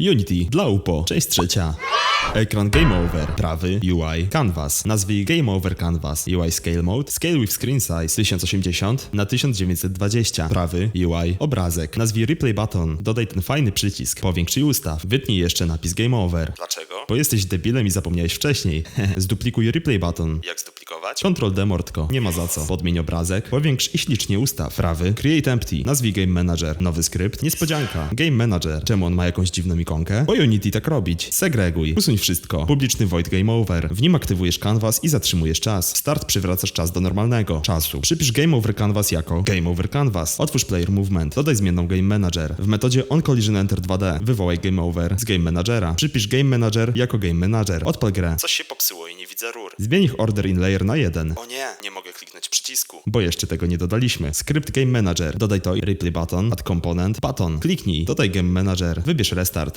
Unity dla UPO, część trzecia. Ekran Game Over, prawy UI Canvas. Nazwij Game Over Canvas. UI Scale Mode, Scale with Screen Size 1080 na 1920. Prawy UI obrazek. Nazwij Replay Button. Dodaj ten fajny przycisk. Powiększ i ustaw. Wytnij jeszcze napis Game Over. Dlaczego? Bo jesteś debilem i zapomniałeś wcześniej. Zduplikuj Replay Button. Jak zduplikować? Ctrl D mordko. Nie ma za co. Podmień obrazek. Powiększ i ślicznie ustaw. Prawy Create Empty. Nazwij Game Manager. Nowy skrypt. Niespodzianka. Game Manager. Czemu on ma jakąś dziwną ikonkę? Bo Unity tak robić. Segreguj. Usuń wszystko. Publiczny void Game Over. W nim aktywujesz canvas i zatrzymujesz czas. Start przywracasz czas do normalnego czasu. Przypisz Game Over Canvas jako Game Over Canvas. Otwórz Player Movement. Dodaj zmienną Game Manager. W metodzie OnCollision Enter 2D wywołaj Game Over z Game Managera. Przypisz Game Manager jako Game Manager. Odpal grę. Coś się popsuło widzę rur. Zmień ich order in layer na jeden. O nie, nie mogę kliknąć przycisku. Bo jeszcze tego nie dodaliśmy. Skrypt Game Manager. Dodaj to i replay button, add component, button. Kliknij, dodaj Game Manager, wybierz restart.